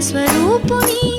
स्वरूपिणी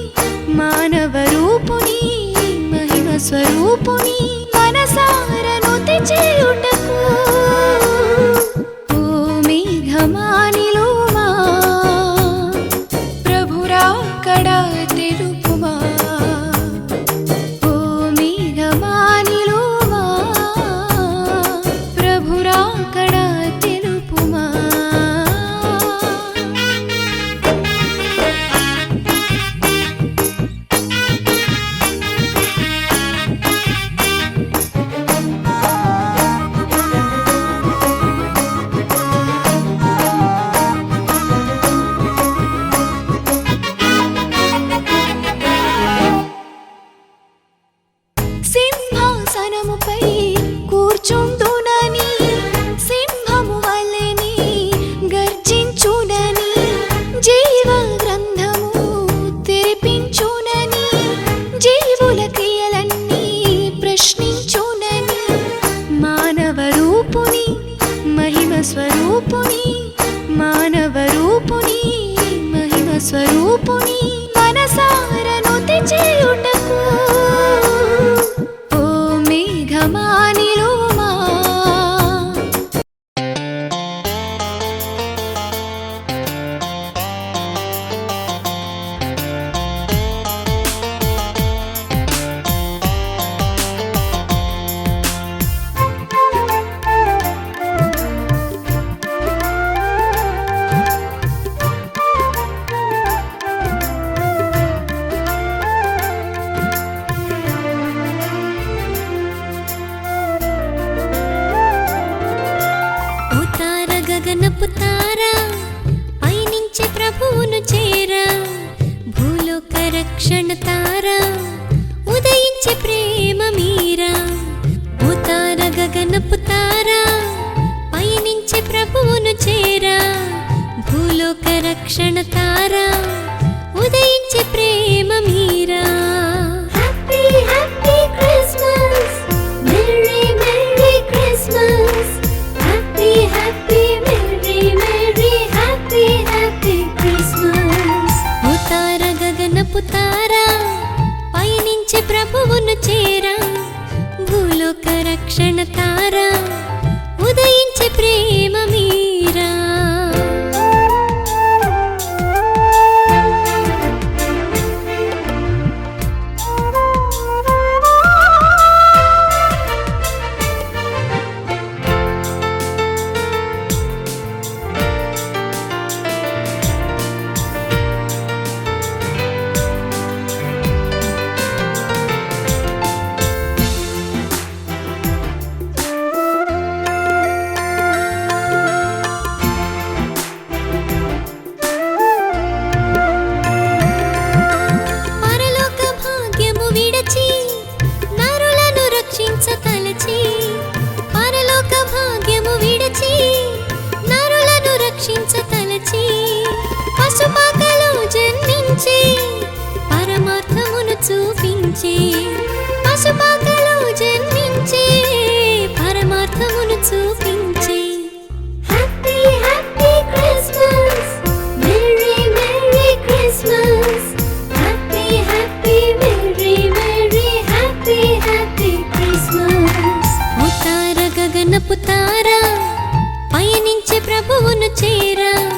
చేరా.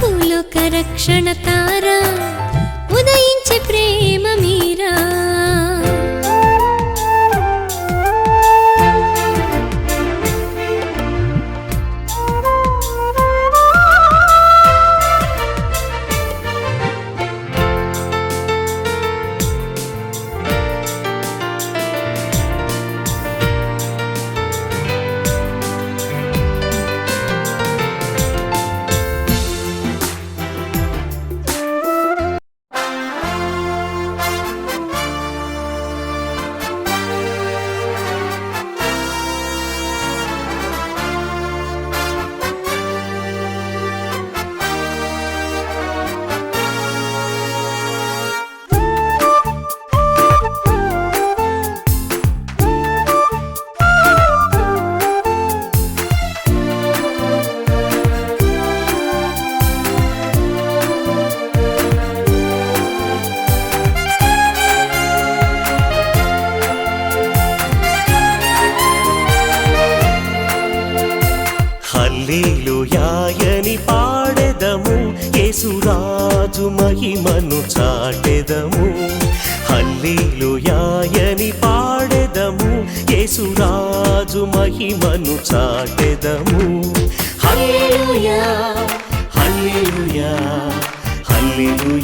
భూలోక రక్షణ తారా. ఉదయించే ప్రేమ మీరా.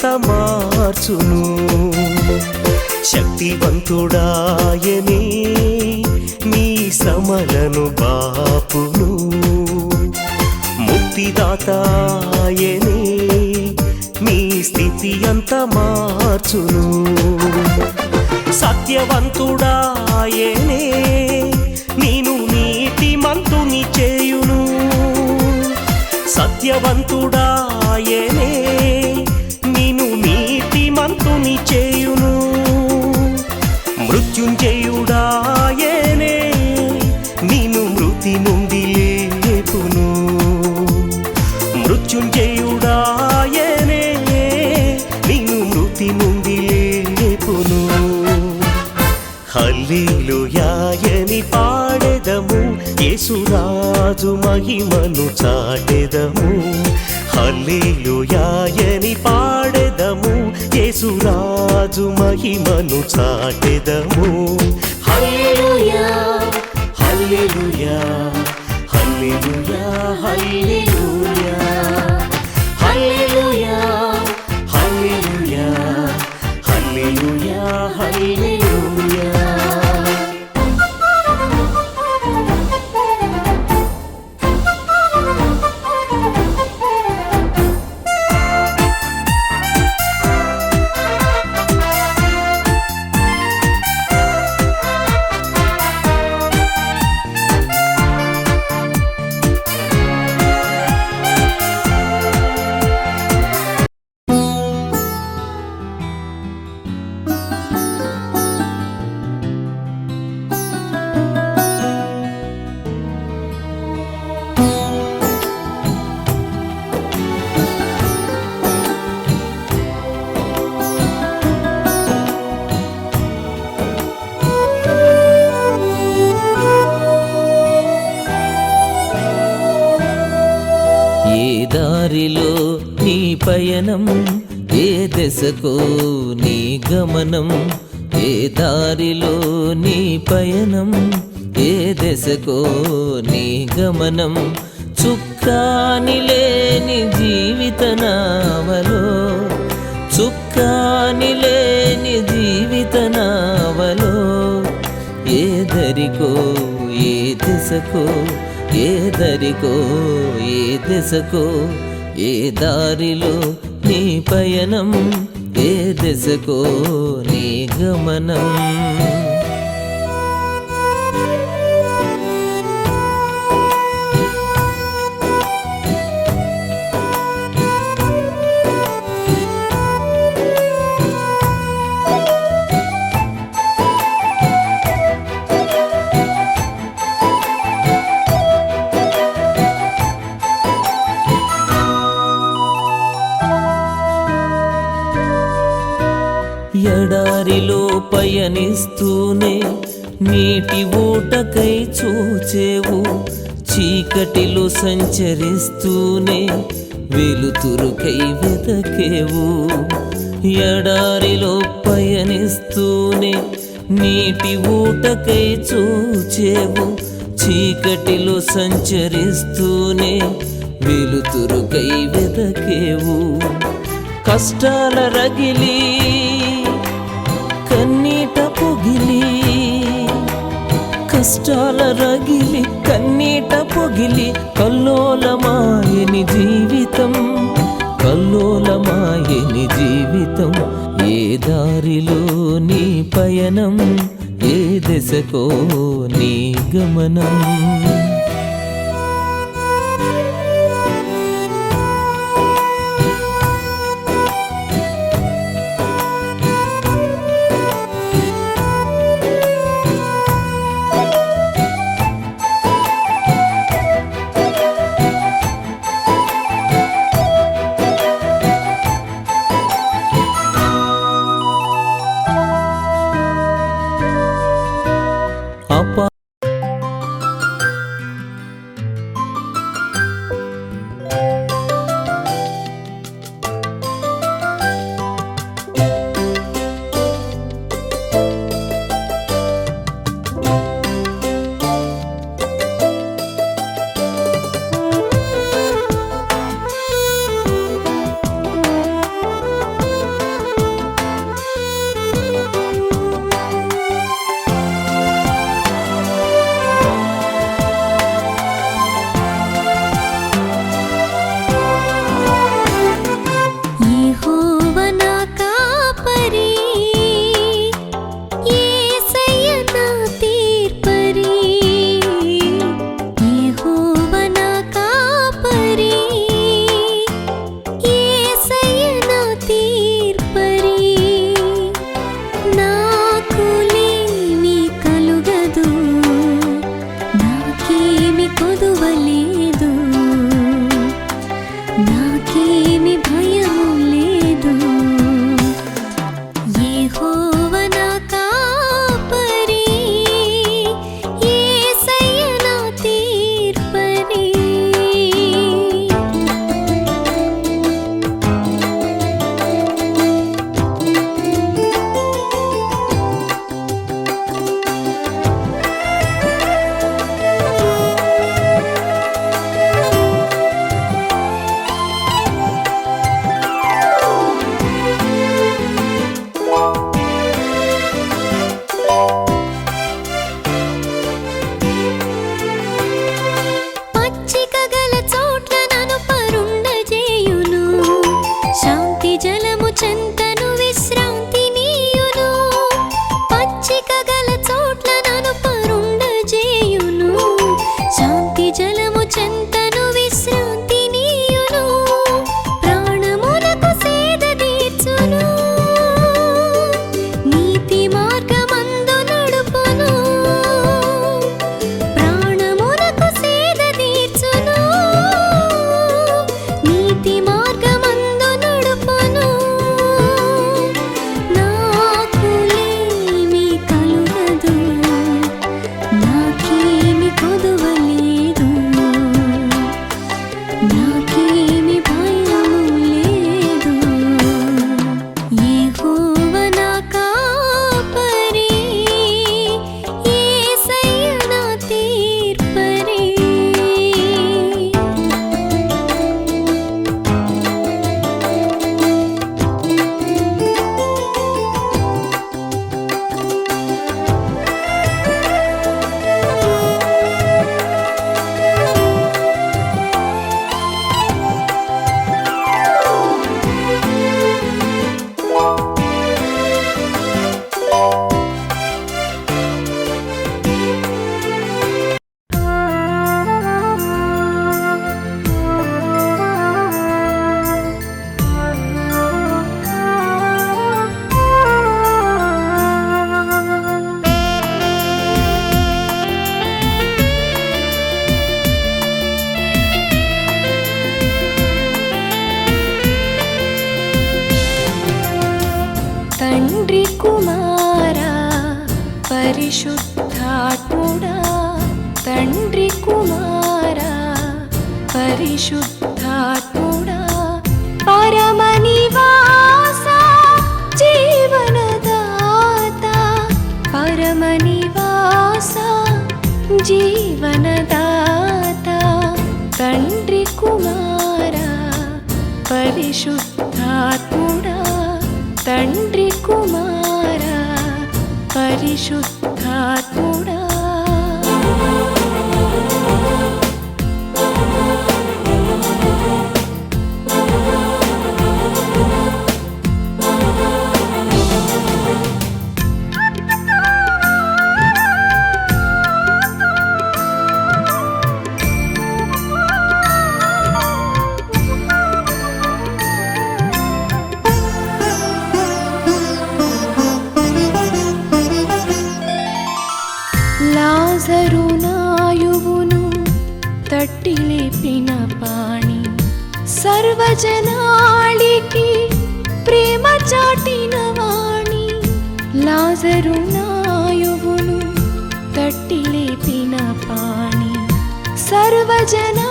అంత మార్చును. శక్తివంతుడాయనే నీ సమలను బాపును. ముక్తిదాతాయనే నీ స్థితి అంత మార్చును. సత్యవంతుడాయనే నేను నీతి మంతుని చేయును. సత్యవంతుడాయనే చేయును. మృత్యుంజయుడాయనే నేను మృతి నుండి లేపును. మృత్యుంజయుడాయనే నేను మృతి నుండి లేపును. హల్లేలుయాయని పాడెదము? యేసురాజు మహిమను చాటెదము. హల్లేలుయాయని పాడ యేసురాజు మహిమను చాటెదము. హల్లెలూయా. హల్లెలూయా. హల్లెలూయా హల్లెలూయా. దశకో నీ గమనం ఏ దారిలో నీ పయనం? ఏ దశకో నీ గమనం? చుక్కాని లేని జీవిత నావలో చుక్కాని లేని జీవిత నావలో ఏ దరికో ఏ దిశ దశకో ఏ దరికో ఏ దశకో ఏ దారిలో నీ పయనం ఏ దశకో నీ గమనం? ఎడారిలో పయనిస్తూనే నీటి ఊటకై చూచేవు చీకటిలో సంచరిస్తూనే వెలుతురుకై వెతకేవు ఎడారిలో పయనిస్తూనే నీటి ఊటకై చూచేవు చీకటిలో సంచరిస్తూనే వెలుతురుకై వెతకేవు కష్టాల రగిలి కష్టాల రగిలి కన్నీట పొగిలి కల్లోలమాయని జీవితం కల్లోలమాయని జీవితం. ఏ దారిలో నీ పయనం ఏ దశకో నీ గమనం? జీవనదాత తండ్రి కుమారా పరిశుద్ధాత్ముడా తండ్రి కుమారా పరిశుద్ధాత్ముడా. తట్టి లేపిన పాణి సర్వజనాళికి ప్రేమ చాటిన వాణి. లాజరు నాయువును తట్టి లేపిన పాణి సర్వజనా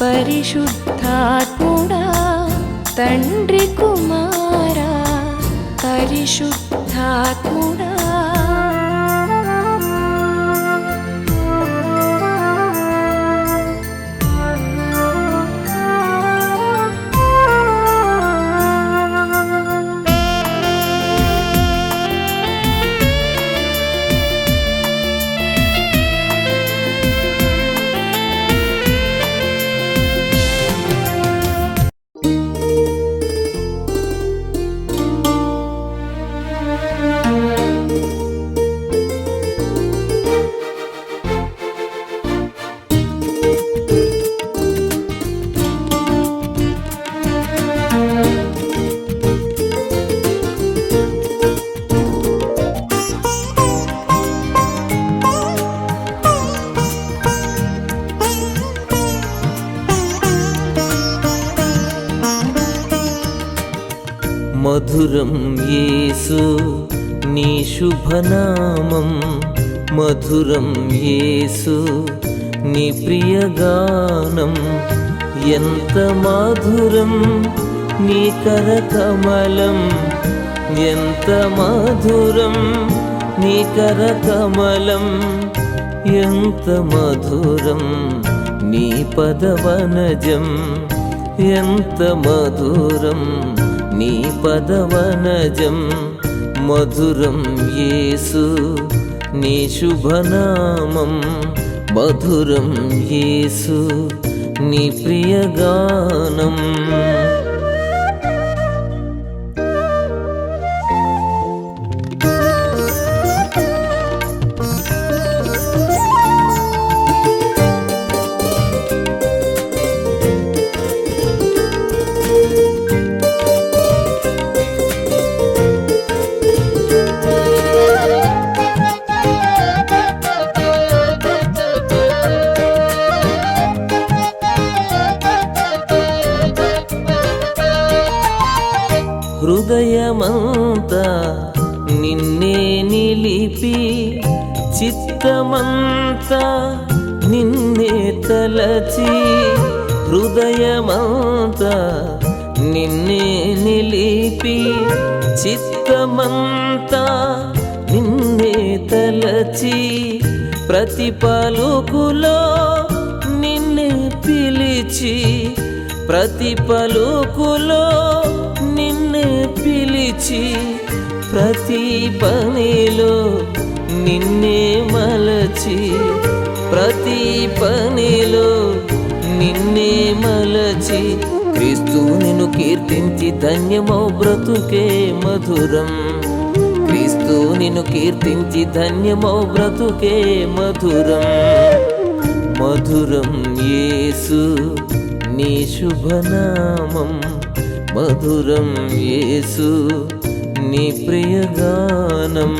పరిశుద్ధాత్ముడా తండ్రి కుమారా పరిశుద్ధాత్ముడా. మధురం యేసు నీ శుభనామం మధురం యేసు నీ ప్రియగానం ఎంత మాధురం నీ కరకమలం ఎంత మధురం నీ కరకమలం ఎంత మధురం నీ పదవనజం ఎంత మధురం. నీ పదవనజం మధురం యేసు నీ శుభనామం మధురం యేసు నిన్నే నిలిపి చిత్తమంతా నిన్నే తలచి హృదయమంతా నిన్నే నిలిపి చిత్తమంతా నిన్నే తలచి ప్రతి పలుకులో నిన్నే పిలిచి ప్రతి పలుకులో పిలిచి ప్రతి పనిలో నిన్నే మలచి ప్రతి పనిలో నిన్నే మలచి క్రీస్తు నిన్ను కీర్తించి ధన్యమౌ బ్రతుకే మధురం. క్రీస్తు నిన్ను కీర్తించి ధన్యమౌ బ్రతుకే మధురం. మధురం యేసు నీ శుభనామం. మధురం యేసు నీ ప్రియగానం.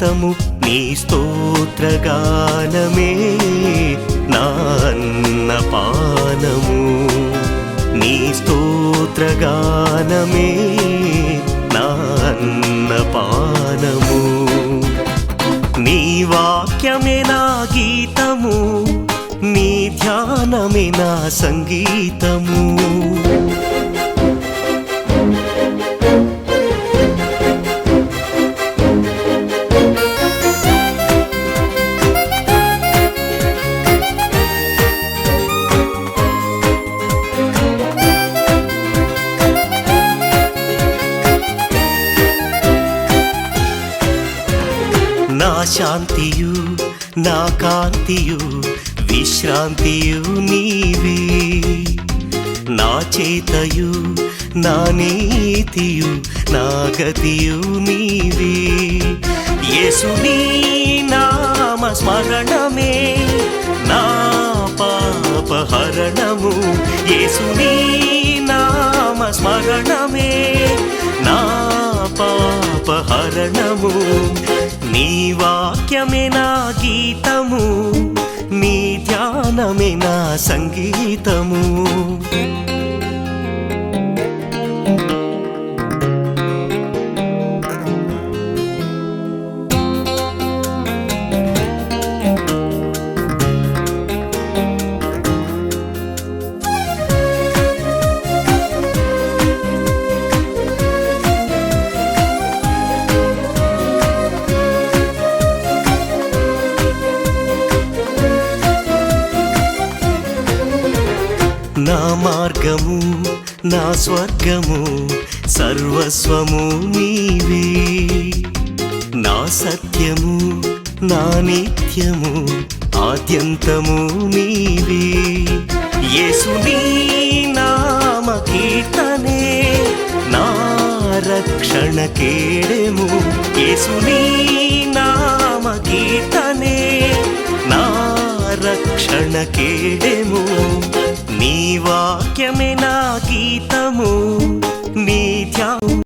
సంగీతము నీ స్తోత్రగానమే. నాన్నపానము నీ స్తోత్రగానమే. నాన్నపానము నీ వాక్యమే నా గీతము నీ ధ్యానమే నా సంగీతము. కాంతియు నీవే. నా చేతయు నా నీతియు నా గతియు నీవే. యేసుని నామ స్మరణమే నా పాపహరణము యేసుని నామ స్మరణమే నా పాపహరణము నీ వాక్యమే నా గీతము. నీ ధ్యానమే నా సంగీతము. స్వర్గము సర్వస్వము నీవే. నా సత్యము నా నిత్యము ఆద్యంతము నీవే. యేసుని నామ కీర్తనే నా రక్షణ కేడెము. యేసుని నామ కీర్తనే నా రక్షణ కేడెము. నీ వాక్యమే నా Ta mù.